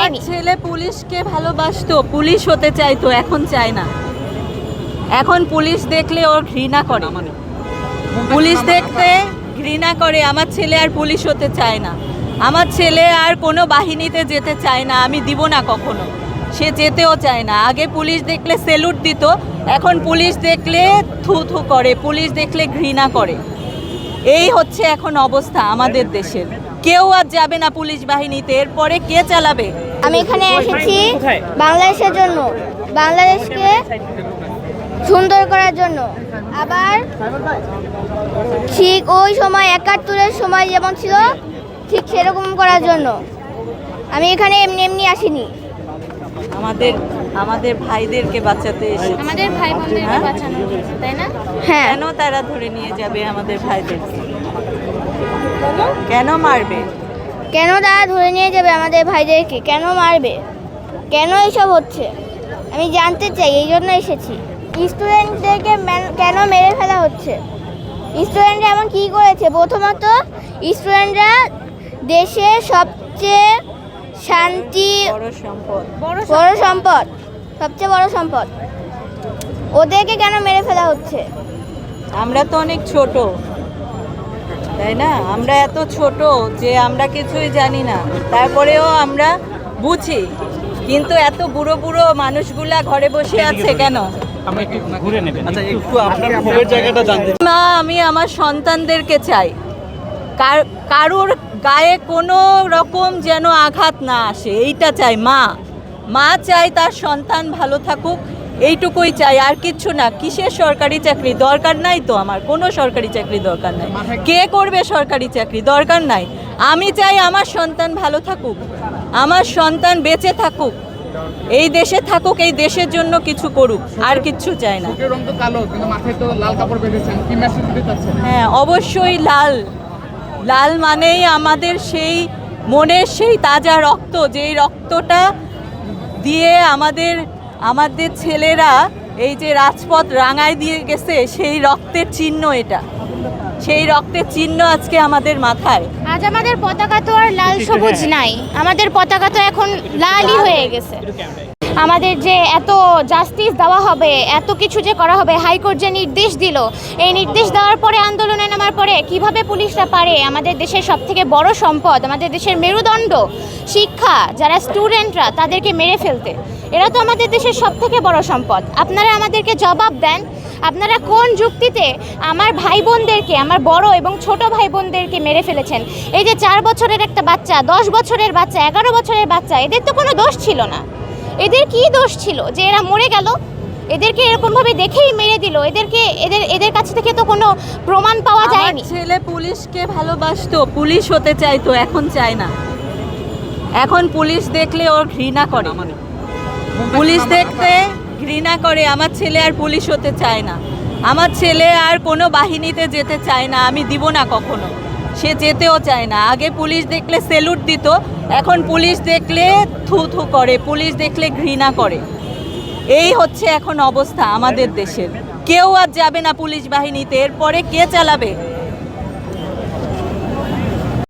যায়নি ছেলে পুলিশকে ভালোবাসতো পুলিশ হতে চাইতো এখন চায় না। এখন পুলিশ দেখলে ওর ঘৃণা করে। পুলিশ দেখতে ঘৃণা করে আমার ছেলে আর পুলিশ হতে চায় না। আমার ছেলে আর কোনো বাহিনীতে যেতে চায় না আমি দিব না কখনো। সে যেতেও চায় না। আগে পুলিশ দেখলে সেলুট দিত এখন পুলিশ দেখলে থু থু করে পুলিশ দেখলে ঘৃণা করে। এই হচ্ছে এখন অবস্থা আমাদের দেশের। কেউ আর যাবে না পুলিশ বাহিনীতে এরপরে কে চালাবে? আমি এখানে এসেছি বাংলাদেশের জন্য বাংলাদেশকে সুন্দর করার জন্য। আবার ঠিক ওই সময় একাত্তরের সময় যেমন ছিল ঠিক সেরকম করার জন্য। আমি এখানে এমনি এমনি আসিনি। আমাদের আমাদের ভাইদেরকে বাঁচাতে এসে আমাদের ভাই বোনদেরকে হ্যাঁ? বাঁচানোর তাই না? হ্যাঁ। কেন তারা ধরে নিয়ে যাবে আমাদের ভাইদেরকে কেন মারবে? কেন তারা ধরে নিয়ে যাবে আমাদের ভাইদেরকে? কেন মারবে? কেন এসব হচ্ছে? আমি জানতে চাই এই জন্য এসেছি। স্টুডেন্টদেরকে ম্যান- কেন মেরে ফেলা হচ্ছে? স্টুডেন্টরা এমন কী করেছে? প্রথমত স্টুডেন্টরা দেশের সবচেয়ে শান্তি সম্পদ। বড় সম্পদ। সবচেয়ে বড় সম্পদ। ওদেরকে কেন মেরে ফেলা হচ্ছে? আমরা তো অনেক ছোট। তাই না? আমরা এত ছোট যে আমরা কিছুই জানি না। তারপরেও আমরা বুঝি। কিন্তু এত বুড়ো বুড়ো মানুষগুলা ঘরে বসে আছে কেন? ঘুরে নেবেন। আচ্ছা একটু আপনার ক্ষোভের জায়গাটা জানতে মা আমি আমার সন্তানদেরকে চাই। কার- কারোর গায়ে কোনো রকম যেন আঘাত না আসে এইটা চাই মা। মা চাই তার সন্তান ভালো থাকুক। এইটুকুই চাই আর কিচ্ছু না। কিসের সরকারি চাকরি? দরকার নাই তো আমার। কোনো সরকারি চাকরি দরকার নাই। কে করবে সরকারি চাকরি? দরকার নাই। আমি চাই আমার সন্তান ভালো থাকুক। আমার সন্তান বেঁচে থাকুক। এই দেশে থাকুক এই দেশের জন্য কিছু করুক। আর কিচ্ছু চাই না। হ্যাঁ অবশ্যই লাল। লাল মানেই আমাদের সেই মনের সেই তাজা রক্ত যেই রক্তটা দিয়ে আমাদের আমাদের ছেলেরা এই যে রাজপথ রাঙায় দিয়ে গেছে সেই রক্তের চিহ্ন এটা। সেই রক্তের চিহ্ন আজকে আমাদের মাথায়। আজ আমাদের পতাকা তো আর লাল সবুজ নাই। আমাদের পতাকা তো এখন লালই হয়ে গেছে। আমাদের যে এত জাস্টিস দেওয়া হবে, এত কিছু যে করা হবে, হাইকোর্ট যে নির্দেশ দিল, এই নির্দেশ দেওয়ার পরে আন্দোলনে নামার পরে কীভাবে পুলিশরা পারে? আমাদের দেশের সব থেকে বড় সম্পদ, আমাদের দেশের মেরুদণ্ড শিক্ষা, যারা স্টুডেন্টরা তাদেরকে মেরে ফেলতে। এরা তো আমাদের দেশের সব থেকে বড় সম্পদ। আপনারা আমাদেরকে জবাব দেন, আপনারা কোন যুক্তিতে আমার ভাই বোনদেরকে আমার বড় এবং ছোট ভাই বোনদেরকে মেরে ফেলেছেন? এই যে চার বছরের একটা বাচ্চা, দশ বছরের বাচ্চা, এগারো বছরের বাচ্চা, এদের তো কোনো দোষ ছিল না। এদের কি দোষ ছিল যে এরা মরে গেল? এদেরকে এরকমভাবে দেখেই মেরে দিল। এদেরকে এদের এদের কাছ থেকে তো কোনো প্রমাণ পাওয়া যায়নি। ছেলে পুলিশকে ভালোবাসতো পুলিশ হতে চাইতো এখন চায় না। এখন পুলিশ দেখলে ওর ঘৃণা করে। পুলিশ দেখতে ঘৃণা করে আমার ছেলে আর পুলিশ হতে চায় না। আমার ছেলে আর কোনো বাহিনীতে যেতে চায় না আমি দিব না কখনো। সে যেতেও চায় না। আগে পুলিশ দেখলে সেলুট দিত, এখন পুলিশ দেখলে থু থু করে, পুলিশ দেখলে ঘৃণা করে। এই হচ্ছে এখন অবস্থা আমাদের দেশের। কেউ আর যাবে না পুলিশ বাহিনীতে, এরপরে কে চালাবে?